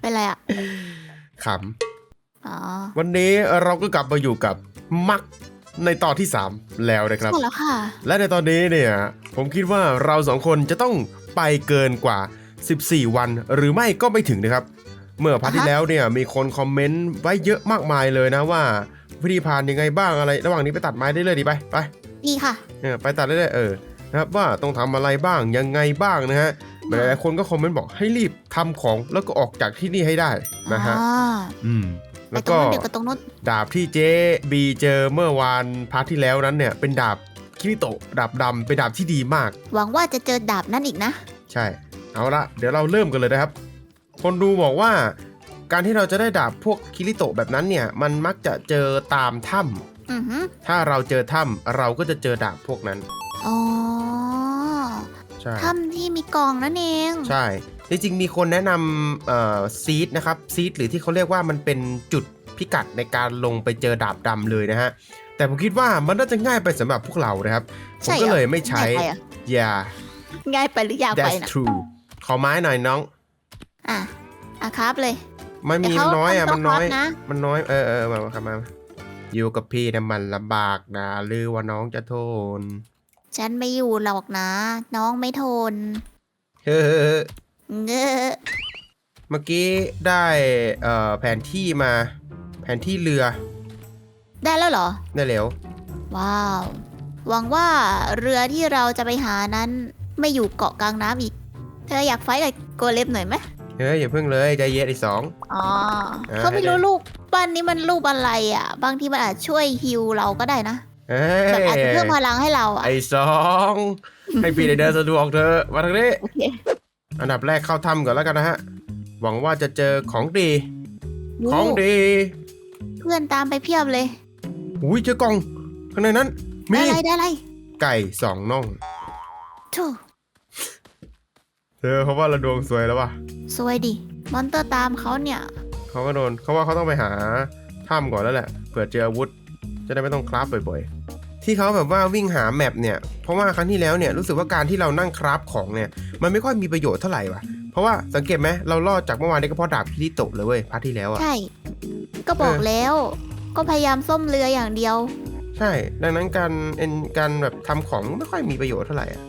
เป็นไรอะขอ๋อำวันนี้เราก็กลับมาอยู่กับมักในตอนที่ 3 แล้วนะครับ หมดแล้วค่ะ และในตอนนี้เนี่ย ผมคิดว่าเราสองคนจะต้องไปเกินกว่า 14 วันหรือไม่ก็ไม่ถึงนะครับ เมื่อพาร์ทที่อ่าฮะ แล้วเนี่ยมีคนคอมเมนต์ไว้เยอะมากมายเลยนะว่าวิธีผ่านยังไงบ้างอะไร ระหว่างนี้ไปตัดไม้ได้เลยดีไปไป ดีค่ะ เออไปตัดได้เลยเออ นะครับว่าต้องทำอะไรบ้างยังไงบ้างนะฮะหลายๆคนก็คอมเมนต์บอกให้รีบทำของแล้วก็ออกจากที่นี่ให้ได้นะฮะอ่าอืมไปแล้วตรงก็นู้นเดี๋ยวก็ตรงนู้นดาบที่เจ๊บีเจอเมื่อวานพาร์ทที่แล้วนั้นเนี่ย เป็นดาบคิริโตะดาบดำเป็นดาบที่ดีมาก หวังว่าจะเจอดาบนั่นอีกนะ ใช่ เอาละเดี๋ยวเราเริ่มกันเลยนะครับ คนดูบอกว่า การที่เราจะได้ดาบพวกคิริโตะแบบนั้นเนี่ย มันมักจะเจอตามถ้อือหือำถ้าเราเจอถ้ำเราก็จะเจอดาบพวกนั้น อ๋อใช่ถ้ำที่มีกล่องนั่นเอง ใช่ จริงๆมีคนแนะนำเอ่อซีดนะครับซีดหรือที่เขาเรียกว่ามันเป็นจุดพิกัดในการลงไปเจอดาบดำเลยนะฮะ แต่ผมคิดว่ามันน่าจะง่ายไปสำหรับพวกเรานะครับ ผมใช่หรอก็เลยไม่ใช้ง่ายไปอะ yeah ง่ายไปหรือยาวไป that's นะ true ขอไม้หน่อยน้อง อะ อะครับเลยไม่มีแต่เขาน้อยอะต้มันน้อยครับนะมันน้อย เออเออมามาครับมาอยู่กับพี่นะมันลำบากนะหรือว่าน้องจะทน ฉันไม่อยู่หรอกนะ น้องไม่ทนเฮ้อเงอะเมื่อกี้ได้เอ่อแผนที่มา แผนที่เรือได้แล้วเหรอ ได้แล้วว้าว หวังว่าเรือที่เราจะไปหานั้นไม่อยู่เกาะกลางน้ำอีก เธออยากไฟท์กับโกเลมหน่อยไหมเฮ้ยอย่าเพิ่งเลยใจเย็นไอ้สอง อ๋อเออเขาไม่รู้ลูกปั้นนี้มันรูปอะไรอะ บางทีมันอาจช่วยฮิวเราก็ได้นะเฮ้ แบบอาจยจะเพิ่มพลังให้เราอะไอ้สองให้พี่ได้เดินสะดวกเถอะมาทางนี้โอเคอันดับแรกเข้าถ้ำก่อนแล้วกันนะฮะ หวังว่าจะเจอของดี ของดี เพื่อนตามไปเพียบเลยอุ้ยเจอกล่องข้างในนั้น มีได้อะไรได้อะไรไก่สองน่องโถูเธอเขาว่าเราดวงสวยแล้วว่ะสวยดิมอนเตอร์ตามเขาเนี่ยเขาก็โดนเขาว่าเขาต้องไปหาถ้ำก่อนแล้วแหละเผื่อเจออาวุธ จะได้ไม่ต้องคราฟบ่อยๆ ที่เขาแบบว่าวิ่งหาแมปเนี่ย เพราะว่าครั้งที่แล้วเนี่ยรู้สึกว่าการที่เรานั่งคราฟของเนี่ย มันไม่ค่อยมีประโยชน์เท่าไหร่ว่ะ เพราะว่าสังเกตไหมเรารอดจากเมื่อวานนี้ก็เพราะดาบพิริโตะเลยเว้ยพาร์ทที่แล้วอะใช่ ก็บอกเออแล้ว ก็พยายามส้มเรืออย่างเดียว ใช่ ดังนั้นการเอ็นการแบบทำของไม่ค่อยมีประโยชน์เท่าไหร่อะ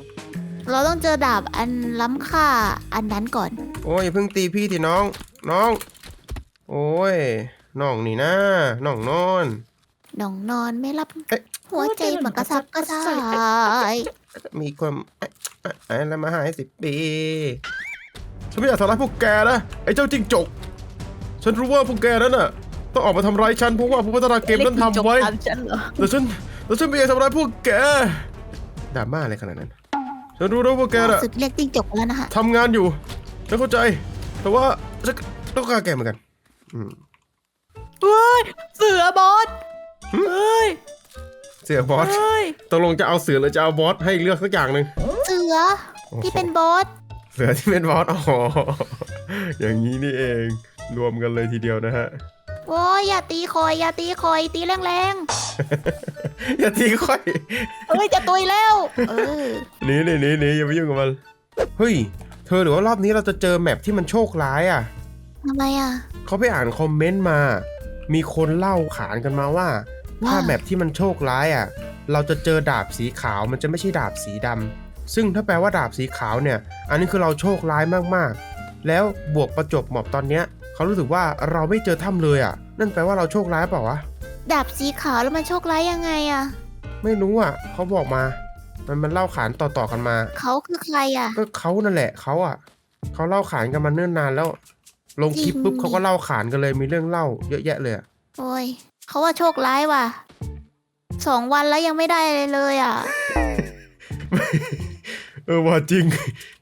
เราต้องเจอดาบอันล้ำค่าอันนั้นก่อน โอ้ยอย่าเพิ่งตีพี่ทีน้อง น้อง โอ้ยน้องนี่นะน้องนอนน้องนอนไม่รับเอ๊ะ หัวใจเหมือนกระซับกระส่ายมีความเอ๊ะเอ๊ะอะไรมาหายสิบปี ฉันไม่อยากทำร้ายพวกแกนะไอ้เจ้าจิ้งจก ฉันรู้ว่าพวกแกนั้นน่ะ ต้องออกมาทำร้ายฉันเพราะว่าผู้พัฒนาเกมนั้นทำไว้ฉันเหรอแต่ฉันแต่ฉันไม่อยากทำร้ายพวกแกดราม่าอะไรขนาดนั้น ฉันรู้นะว่าพวกแกน่ะสุดเรียกจิ้งจกแล้วนะคะทำงานอยู่ฉันเข้าใจ แต่ว่าฉันก็ต้องการแกเหมือนกันอืมเฮ้ยเสือบอสเฮ้ย เสือบอสเฮ้ยตกลงจะเอาเสือหรือจะเอาบอสให้เลือกสักอย่างหนึ่งเสือที่เป็นบอสเสือที่เป็นบอสอ๋ออย่างนี้นี่เองรวมกันเลยทีเดียวนะฮะโอ้ยอย่าตีคอย อย่าตีคอยตีแรงอย่าทีค่อยๆเอ้ยจะตุยแล้วเออหนีหนีหนีหนีอย่าไปยุ่งกับมันเฮ้ยเธอหรือว่ารอบนี้เราจะเจอแมปที่มันโชคร้ายอะทำไมอะเขาไปอ่านคอมเมนต์มา มีคนเล่าขานกันมาว่าว่า ถ้าแมปที่มันโชคร้ายอะ เราจะเจอดาบสีขาวมันจะไม่ใช่ดาบสีดำซึ่งถ้าแปลว่าดาบสีขาวเนี่ย อันนี้คือเราโชคร้ายมากๆ แล้วบวกประจบหมอบตอนเนี้ยเขารู้สึกว่าเราไม่เจอถ้ำเลยอะ นั่นแปลว่าเราโชคร้ายเปล่าวะ ดาบสีขาวแล้วมันโชคร้ายยังไงอะ ไม่รู้อะเขาบอกมา มันมันเล่าขานต่อๆกันมา เขาคือใครอะ ก็เขานั่นแหละเขาอะ เขาเล่าขานกันมาเนิ่นนานแล้ว ลงคลิปจริงปุ๊บเขาก็เล่าขานกันเลยมีเรื่องเล่าเยอะแยะเลยอะ โอ้ยเขาว่าโชคร้ายว่ะสองวันแล้วยังไม่ได้เลยเลยอะ เออว่าจริง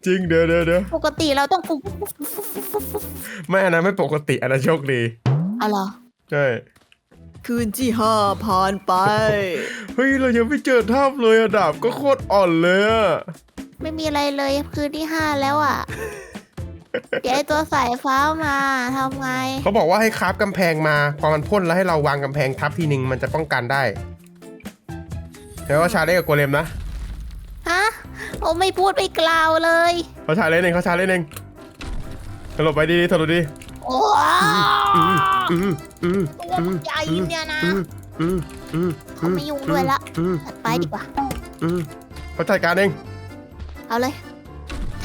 จริงเดี๋ยวเดี๋ยวเดี๋ยวปกติเราต้องฟุบไม่อันนั้นไม่ปกติอันนั้นโชคดีเอาเหรอใช่คืนที่ห้าผ่านไป เฮ้ยเรายังไม่เจอถ้ำเลยอะดาบก็โคตรอ่อนเลยอะไม่มีอะไรเลยคืนที่ห้าแล้วอะ เดี๋ยวไอ้ตัวสายฟ้ามาทำไง เขาบอกว่าให้คราฟกำแพงมา พอมันพ่นแล้วให้เราวางกำแพงทับทีนึงมันจะป้องกันได้แต่ว่าชาได้กับโกเลมนะฮะ โอ้ไม่พูดไม่กล่าวเลย เขาชาเล่นเองเขาชาเล่นเองถลบไปดีๆถลบดีโอ้อืมอืมอืมตัวใหญ่เนี่ยนะอืมอืมอืมเขาไม่ยุ่งด้วยละอืมตัดไปดีกว่าอืมเขาจัดการเอง เอาเลย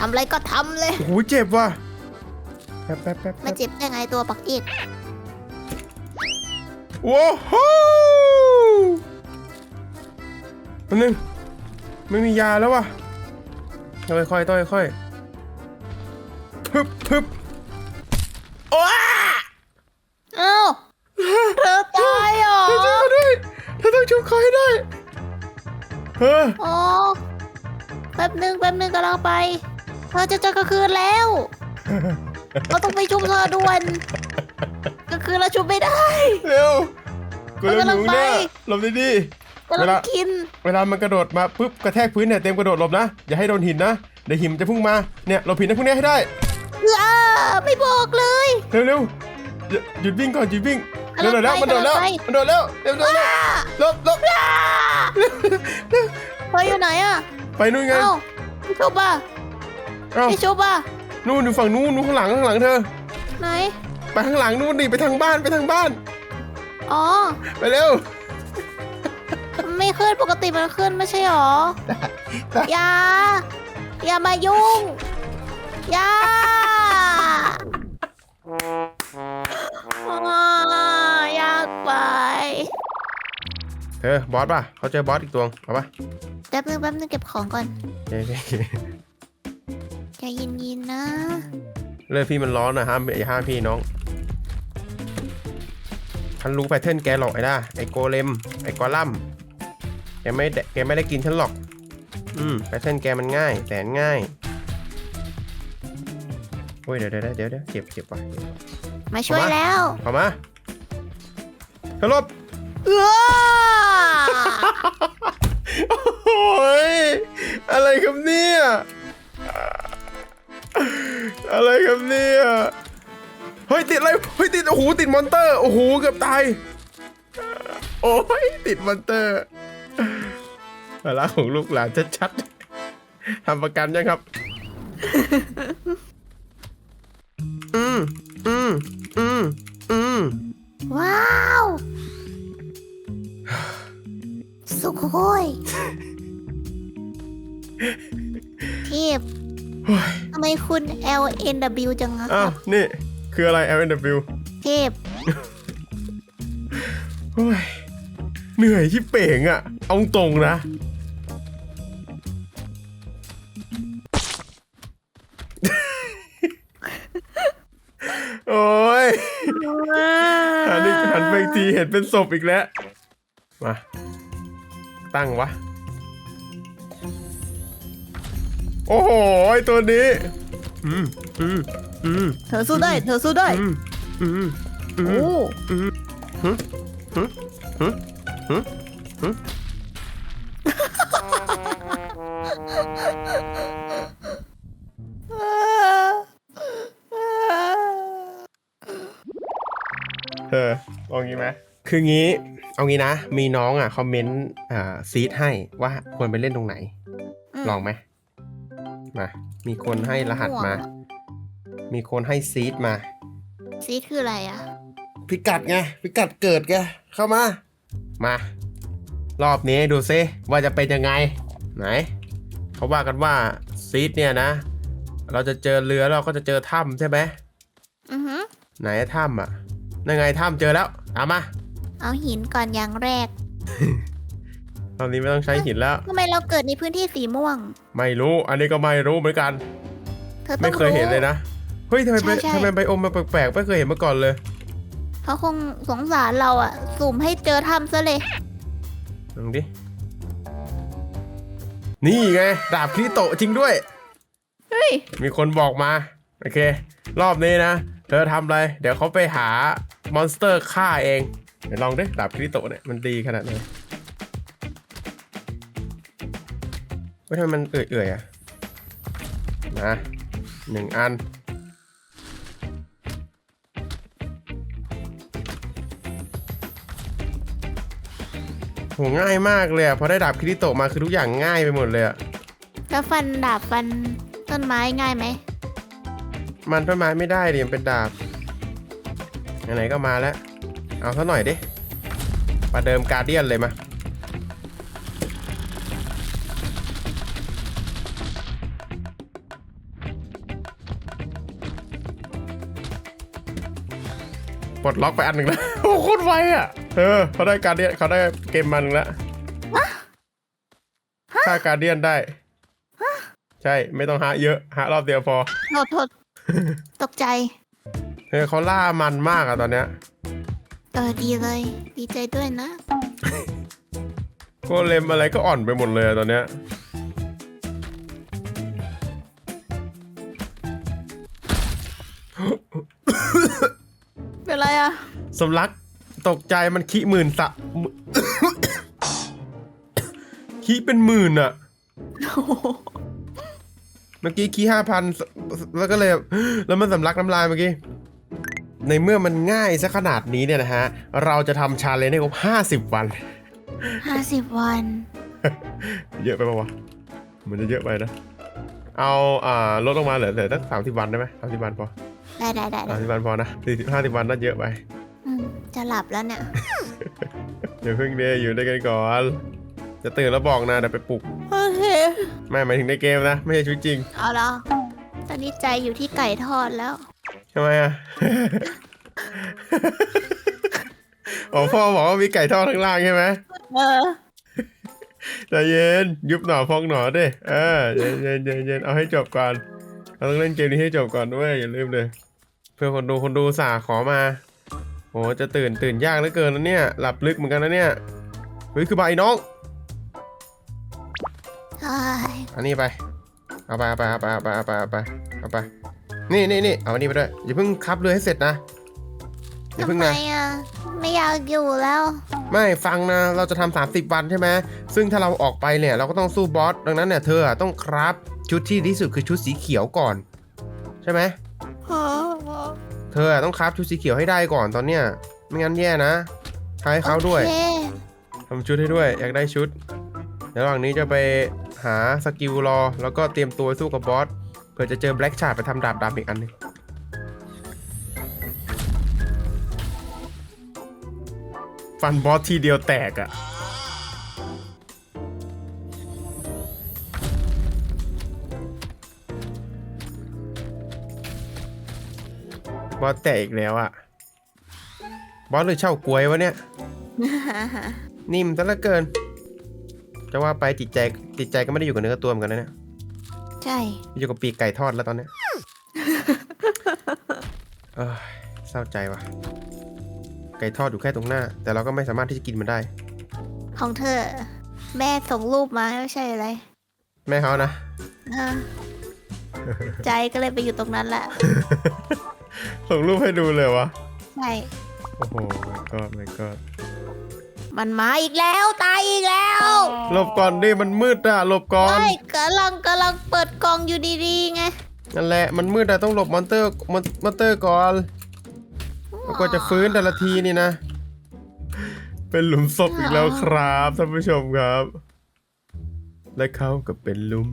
ทำอะไรก็ทำเลย โอ้โหเจ็บว่ะแป๊บแป๊บแป๊บมาเจ็บได้ไงตัวปักเอกโว้โหมันนึงไม่มียาแล้วว่ะต้องค่อยๆต้องค่อยๆฮึบฮึบโอ้ย เอ้าเธอตายเหรอเธอช่วยเขาด้วยเธอต้องช่วยเขาให้ได้เฮ้อโอ้แป๊บหนึ่งแป๊บหนึ่งกำลังไป เธอจะเจอกลางคืนแล้ว เราต้องไปชุบเธอด่วนกลางคืนเราชุบไม่ได้ เร็วกูมันเร็วกำหลังนูเนี่ยไปหลบดีกำลัเวลางกินๆเวลามันกระโดดมาปุ๊บกระแทกพื้นเนี่ยเต็มกระโดดหลบนะ อย่าให้โดนหินนะ เดี๋ยวหินมันจะพุ่งมาเนี่ยหลบหินนะพวกเนี้ยให้ได้เออไม่บอกเลย เร็วๆหยุดหยุดวิ่งก่อนหยุดวิ่งกำลัเร็วงๆแล้วไปมันโดดแล้วกำลังไปมันโดดแล้วเร็วๆแล้วหลบหลบเธออยู่ไหนอะไปนู่นไงเอ้าพี่ชุบอะ เอ้าพี่ชุบอะนู่นอยู่ฝั่งนู้นนู้นข้างหลังข้างหลังเธอ ไหน ไปข้างหลังนู่นดิไปทางบ้านไปทางบ้าน อ๋อ ไปเร็ว ไม่ขึ้นปกติมันขึ้นไม่ใช่หรอ อย่า อย่ามายุ่ง อย่าอ่ายากไป เธอบอสป่ะเขาเจอบอสอีกตัวเอาป่ะแป๊บนึงแป๊บนึงเก็บของก่อน โอเค ใจเย็นๆนะเรื่องพี่มันร้อนนะห้ามอย่าห้ามพี่น้องฉันรู้แพทเทิร์นแกหรอกไอ้ด้าไอ้โกเลม ไอ้กอลัมน์แกไม่ได้แกไม่ได้กินฉันหรอก อืมแพทเทิร์นแกมันง่าย แสนง่ายโอ้ยเดี๋ยวเดี๋ยวเดี๋ยวเดี๋ยวเจ็บเจ็บว่ะมาช่วยเอามาแล้วเอามาสลบเออโอ้ยอะไรครับเนี่ย อะไรครับเนี่ย เฮ้ยติดอะไร เฮ้ยติด โอ้โหติดมอนเตอร์ โอ้โหเกือบตาย โอ้ยติดมอนเตอร์ภาระของลูกหลานชัดๆทำประกันยังครับ อืม L N W จังอะคอ้ารัวบนี่ คืออะไร L N W เทพโอ้ยเหนื่อยที่เป่งอะเอาตรงนะ โอ้ยหันอีกหันไปอีกทีเห็นเป็นศพอีกแล้ว มา ตั้งวะ โอ้โหไอตัวนี้ อืมอืมอืมเธอสู้ได้ เธอสู้ได้ อืมอืมอืโอ้มเออเอางี้ไหมคืองี้ เอางี้นะ มีน้องอะคอมเมนต์อ่าซีดให้ว่าควรไปเล่นตรงไหนมลองไหมมา มีคนให้รหัสมา มีคนให้ซีดมา ซีดคืออะไรอะพิกัดไง พิกัดเกิดไง เข้ามา มา รอบนี้ดูซิว่าจะเป็นยังไง ไหน เขาว่ากันว่าซีดเนี่ยนะ เราจะเจอเรือแล้วเราก็จะเจอถ้ำใช่ไหมอือหือไหนถ้ำอะนั่นไงถ้ำเจอแล้ว เอามา เอาหินก่อนอย่างแรก ตอนนี้ไม่ต้องใช้หินแล้ว ทำไมเราเกิดในพื้นที่สีม่วง ไม่รู้ อันนี้ก็ไม่รู้เหมือนกัน เธอต้ไม่องเคยเห็นเลยนะ เฮ้ยทำไมใช่ใช่ ทำไมไบโอมมาแปลกๆ ไม่เคยเห็นมาก่อนเลย เขาคงสงสารเราอะสุ่มให้เจอถ้ำซะเลย ลองดิ นี่ไง ดาบคริโตะจริงด้วย เฮ้ย มีคนบอกมา โอเค รอบนี้นะ เธอทำอะไร เดี๋ยวเขาไปหามอนสเตอร์ฆ่าเอง เดี๋ยวลองดิ ดาบคริโตะเนี่ย มันดีขนาดไหน เฮ้ยทำไมมันเอื่อยๆอะนะหนึ่งอัน โหง่ายมากเลยอะพอได้ดาบคริโตะมาคือทุกอย่างง่ายไปหมดเลยอะแล้วฟันดาบฟันต้นไม้ง่ายไหม มันต้นไม้ไม่ได้ดิมันเป็นดาบไหนๆก็มาแล้ว เอาซะหน่อยดิประเดิมการเดียนเลยมา ปลดล็อกไปอันหนึ่งแล้ว โอ้โหโคตรไวอะ เออเขาได้การเดียนเขาได้เกมมันหนึ่งแล้วฆ่าการเดียนได้ ใช่ไม่ต้องหาเยอะหารอบเดียวพอโทษโทษตกใจเออเขาล่ามันมากอะตอนเนี้ยเออดีเลย ดีใจด้วยนะ โกเลมอะไรก็อ่อนไปหมดเลยอะตอนเนี้ย เป็นไรอะสำลักตกใจมันขี้หมื่นสะ ขี้เป็นหมื่นอะเมื่อกี้ขี้ห้าพันแล้วก็เลย แล้วมันสำลักน้ำลายเมื่อกี้ ในเมื่อมันง่ายซะขนาดนี้เนี่ยนะฮะ เราจะทำชาเลนจ์ให้ครบห้าสิบวัน ห้าสิบวัน เยอะไปปะวะมันจะเยอะไปนะ เอาอ่าลดลงมาเหลือเหลือตั้งสามสิบวันได้ไหมสามสิบวันพอ ได้ได้ได้สามสิบวันพอนะสี่สิบห้าสิบวันน่าเยอะไป อืมจะหลับแล้วเนี่ย เดี๋ยวเพิ่งเดย์อยู่ด้วยกันก่อน จะตื่นแล้วบอกนะเดี๋ยวไปปลุก โอเค ไม่หมายถึงในเกมนะ ไม่ใช่ชีวิตจริงเอาละตอนนี้ใจอยู่ที่ไก่ทอดแล้วใช่ไหมอะ อ๋อพ่อบอกว่ามีไก่ทอดข้างล่างใช่ไหมเออ ใจเย็นยุบหนอพองหนอดิเออเย็นเย็นเย็นเย็นเอาให้จบก่อนเราต้องเล่นเกมนี้ให้จบก่อนด้วยอย่าลืมเลยเพื่อคนดูคนดูสาขอมา โอ้จะตื่นตื่นยากเหลือเกินนะเนี่ย หลับลึกเหมือนกันนะเนี่ย เฮ้ย คือใบน้องใช่อันนี้ไป เอาไปเอาไปเอาไปเอาไปเอาไปเอาไปเอาไป นี่นี่นี่เอาอันนี้ไปด้วย อย่าเพิ่งคับเรือให้เสร็จนะ อย่าทำเพิ่งไมนะอะไม่อยากอยู่แล้ว ไม่ฟังนะ เราจะทำ30 วันใช่ไหมซึ่งถ้าเราออกไปเนี่ยเราก็ต้องสู้บอส ดังนั้นเนี่ยเธออะต้องครับชุดที่ดีที่สุดคือชุดสีเขียวก่อน ใช่ไหม เธออะต้องครับชุดสีเขียวให้ได้ก่อนตอนเนี้ย ไม่งั้นแย่นะทายเขาด้วย โอเคทำชุดให้ด้วย อยากได้ชุด เดี๋ยวระหว่างนี้จะไปหาสกิลรอ แล้วก็เตรียมตัวสู้กับบอส เผื่อจะเจอแบล็กชาร์ดไปทำดาบดาบอีกอันหนึงฟันบอสทีเดียวแตกอะ บอสแตกอีกแล้วอะบอสหรือเช่ากลวยวะเนี่ย นิ่มซะเหลือเกิน จะว่าไปจิตใจจิตใจก็ไม่ได้อยู่กับเนื้อกับตัวเหมือนกันนะเนี่ยใช่ อยู่กับปีกไก่ทอดแล้วตอนเนี้ยเอยเศร้าใจว่ะ ไก่ทอดอยู่แค่ตรงหน้า แต่เราก็ไม่สามารถที่จะกินมันได้ ของเธอ แม่ส่งรูปมาไม่ใช่อะไรแม่เขานะ เออ ใจก็เลยไปอยู่ตรงนั้นแหละ ส่งรูปให้ดูเลยวะ ใช่ โอ้โห my god my god มันมาอีกแล้วตายอีกแล้วหลบก่อนดิมันมืดอะหลบก่อน ไม่กำลังกำลังเปิดกล่องอยู่ดีๆไงนั่นแหละมันมืดอะต้องหลบมอนเตอร์มอนมอนเตอร์ก่อนแล้วก็จะฟื้นแต่ละทีนี่นะ เป็นหลุมศพอีกแล้วครับท่านผู้ชมครับ และเขาก็เป็นหลุม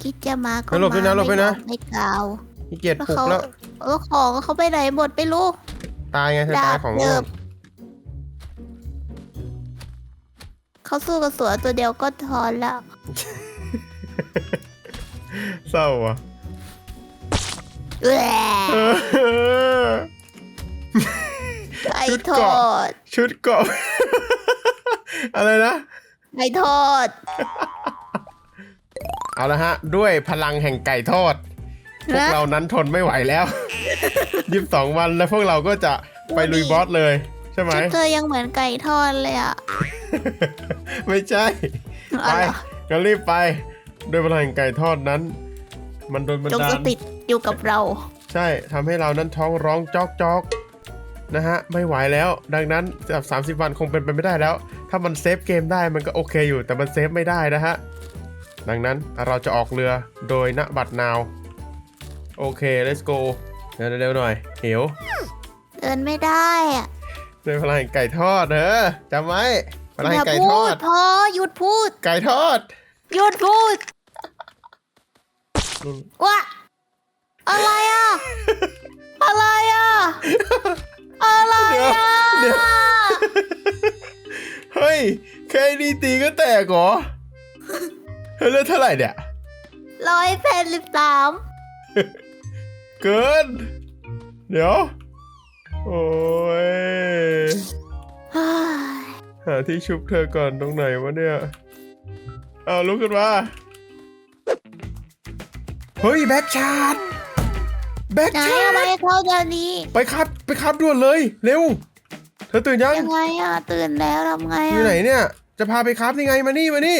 คิดจะมาก็หลบด้วยนะมาหลบด้วยนะ ไม่บอกไม่กล่าว นี่เกียรติแล้วปลุกเขาแล้ว แล้วของเขาไปไหนหมดไม่รู้ ตายไงเธอตายของดาบเดิมเขาสู้กับเสือตัวเดียวก็ทอนแล้ว เศร้าอะแหละเออไอ้ชุดโทเกราะษชุดเกราะอะไรนะไอ้โทษเอาละฮะ ด้วยพลังแห่งไก่ทอด พวกนะเรานั้นทนไม่ไหวแล้วยีิบสองวันแล้วพวกเราก็จะไปลุยบอสเลย ใช่ไหมชุดเธอยังเหมือนไก่ทอดเลยอะ ไม่ใช่ ไปอ๋อเหรอก็รีบไป ด้วยพลังแห่งไก่ทอดนั้น มันโดนบันจงดาสลถิตอยู่กับเรา ใช่ทำให้เรานั้นท้องร้องจอกจอกนะฮะ ไม่ไหวแล้ว ดังนั้นแบบ30วันคงเป็นไปไม่ได้แล้ว ถ้ามันเซฟเกมได้มันก็โอเคอยู่ แต่มันเซฟไม่ได้นะฮะ ดังนั้นเราจะออกเรือโดยณบัตรนาว โอเค let's go เร็วเร็วๆหน่อยเหวเดินไม่ได้อะด้วยพลังแห่งไก่ทอดเออจำไว้พลังอแห่ย่างไก่ทพูอดดพอหยุดพูด ไก่ทอดหยุดพูดนู่นว้าอะไรอะ อะไรอะ อะไรเดี๋ยวอะเดี๋ยวเฮ้ยแค่นี้ตีก็แตกเหรอเฮ้ยเลือดเท่าไหร่เนี่ยร้อยแปดสิบสาม เกิน เดี๋ยว โอ้ย หาที่ชุบเธอก่อนตรงไหนวะเนี่ย เอาลุกขึ้นมา เฮ้ย แบ็กชาร์ดแบ็กไหนชาอะไรร์ดเขาเดี๋ยวนี้ ไปครับไปครับด่วนเลย เร็ว เธอตื่นยัง ยังไงอะ ตื่นแล้วทำไงออะยู่ไหนเนี่ย จะพาไปครับนี่ไงมานี่มานี่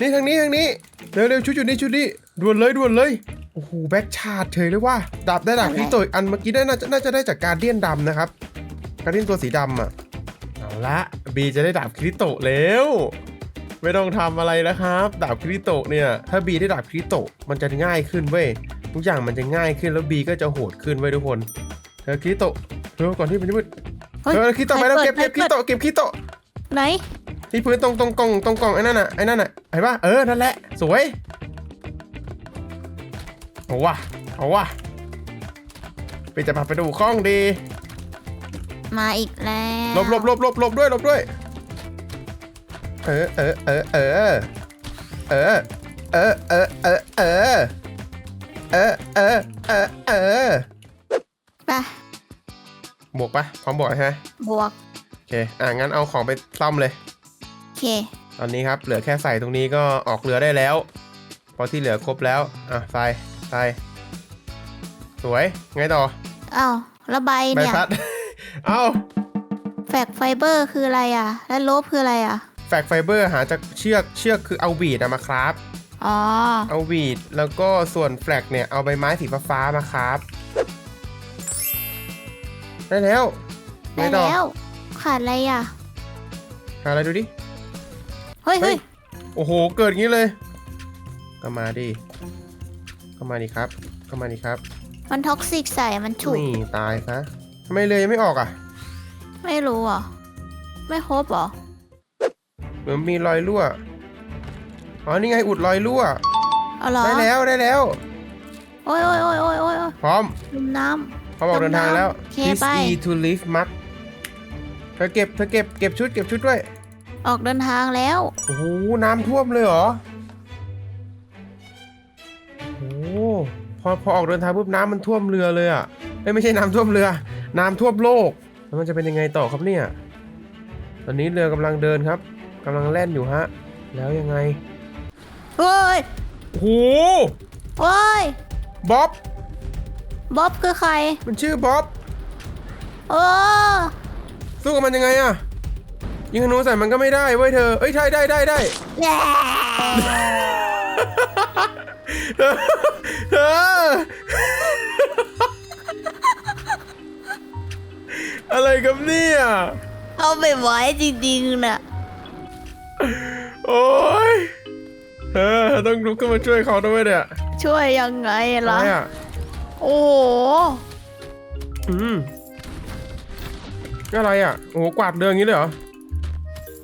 นี่ทางนี้ทางนี้ เร็วเร็วชุดอยู่นี่ชุดนี้ด่วนเลยด่วนเลย โอ้โหแบ็กชาร์ดเฉยเลยว่าดาบได้ดาบพิโตอีกอันเมื่อกี้ได้น่าจะน่าจะได้จากการเดียนดำนะครับ การเดียนตัวสีดำอะเอาละบีจะได้ดาบคริโตะแล้ว ไม่ต้องทำอะไรนะครับ ดาบคริโตะเนี่ยถ้าบีได้ดาบคริโตะมันจะง่ายขึ้นเว้ยทุกอย่างมันจะง่ายขึ้นแล้วบีก็จะโหดขึ้นเว้ยทุกคนเธอคริโตะเธอก่อนที่มันจะมืดเฮ้ยเธอคริโตะไปแล้วเก็บเก็บคริโตะเก็บคริโตะไหนที่พื้นตรงตรงกล่องตรงกล่องไอ้นั่นน่ะไอ้นั่นน่ะเห็นปะเออนั่นแหละสวย เอาวะเอาวะไปจะพาไปดูข้องดี มาอีกแล้วหลบหลบหลบหลบหลบด้วยหลบด้วย เออเออเออเออเออเออเออเออเออเออเออเออเออไปบวกปะพร้อมบวกใช่ไหมบวกโอเคอะงั้นเอาของไปซ่อมเลยโอเค ตอนนี้ครับเหลือแค่ใส่ตรงนี้ก็ออกเรือได้แล้วเพราะที่เหลือครบแล้วอะใส่ ใส่สวย ไงต่อ อ้าวแล้วใบใบเนี่ย พัด เอ้า แฟกไฟเบอร์คืออะไรอะ และลบคืออะไรอะ แฟกไฟเบอร์หาจากเชือก เชือกคือเอาบีดอะมาครับ อ๋อ เอาบีดแล้วก็ส่วนแฟลกเนี่ยเอาใบไม้สีฟ้าๆมาครับ ได้แล้วไงได้ต่อแล้ว ขาดอะไรอะ หาอะไรดูดิ เฮ้ยเฮ้เฮ้ย ย โอ้โห เกิดอย่างนี้เลย ก็มาดิ เข้ามาดิครับ เข้ามาดิครับ มันท็อกซิกใส่มันฉุกนี่ตายซะทำไมเรือยังไม่ออกอะ ไม่รู้อะ ไม่ครบเหรอ เหมือนมีรอยรั่ว อ๋อ นี่ไงอุดรอยรั่ว เอาเหรอ ได้แล้วได้แล้ว โอ้ยโอ้ยโอ้ยโอ้ยโอ้ยโอ้ยพร้อมลืมน้พร้อมออกเดินทางแล้ว โอเค This ไป e to leave mark เธอเก็บเธอเก็บเก็บชุดเก็บชุดด้วยำออกเดินทางแล้ว โอ้โห น้ำท่วมเลยเหรอ อพอออกเดินทางปุ๊บน้ำมันท่วมเรือเลยอะเอ้ยไม่ใช่น้ำท่วมเรือ น้ำท่วมโลก แล้วมันจะเป็นยังไงต่อครับเนี่ย ตอนนี้เรือกำลังเดินครับกำลังแล่นอยู่ฮะ แล้วยังไงเฮ้ยโอ้โหเฮ้ยบ๊อบบ๊อบคือใคร มันชื่อบ๊อบเออสู้กับมันยังไงอะยิงธนูใส่มันก็ไม่ได้เว้ยเธอเอ้ยได้ได้ได้ได้แย่เธ อเธออะไรกับเนี่ยเอาไปไว้จริงๆน่ะโอ้ยเธอต้องลุกขึ้นมาช่วยเขาด้วยเนี่ยช่วยยังไงอะล่ะไรอะโอ้โหอืมอะไรอะโอ้โหกวาดเรืองอย่างนี้เลยเหรอ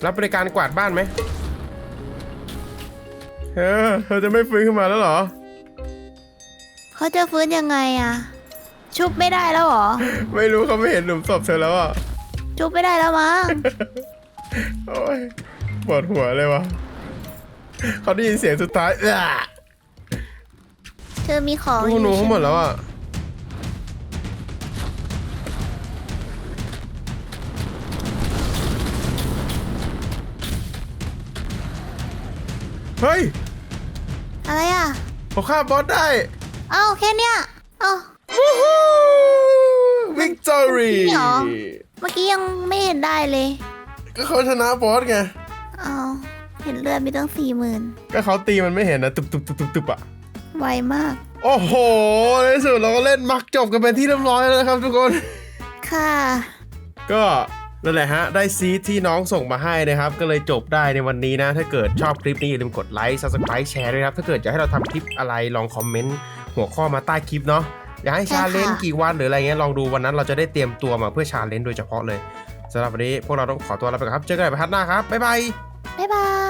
รับบริการกวาดบ้านไหม เธอเธอจะไม่ฟื้นขึ้นมาแล้วเหรอ เขาจะฟื้นยังไงอะชุบไม่ได้แล้วเหรอ ไม่รู้เขาไม่เห็นหลุมศพเธอแล้วอะ ชุบไม่ได้แล้วมั้งโอ้ยปวดหัวเลยวะเขาได้ยินเสียงสุดท้ายเอ้อเธอมีของลูกหนูทั้งหมดแล้วอะ เฮ้ยอะไรอะเขาฆ่าบอสได้เอ้าแค่เนี้ยเอ้าวิกตอรี่จริงเหรอ เมื่อกี้ยังไม่เห็นได้เลยก็เขาชนะบอสไง เอ้าเห็นเลือดมีตั้งสี่หมื่นก็เขาตีมันไม่เห็นนะตุบตุบตุบตุบตุบอะ ไวมาก โอ้โหในที่สุดเราก็เล่นมักจบกันเป็นที่เรียบร้อยแล้วนะครับทุกคน ค่ะ ก็ นั่นแหละฮะ ได้ซีที่น้องส่งมาให้นะครับ ก็เลยจบได้ในวันนี้นะ ถ้าเกิดชอบคลิปนี้อย่าลืมกดไลค์ subscribe แชร์ด้วยครับ ถ้าเกิดอยากให้เราทำคลิปอะไรลองคอมเมนต์หัวข้อมาใต้คลิปเนาะ อยากให้ชาเลนจ์กี่วันหรืออะไรเงี้ยลองดูวันนั้นเราจะได้เตรียมตัวมาเพื่อชาเลนจ์โดยเฉพาะเลยสำหรับวันนี้พวกเราต้องขอตัวลาไปก่อนครับ เจอกันใหม่พาร์ทหน้าครับ บ๊ายบาย บ๊ายบาย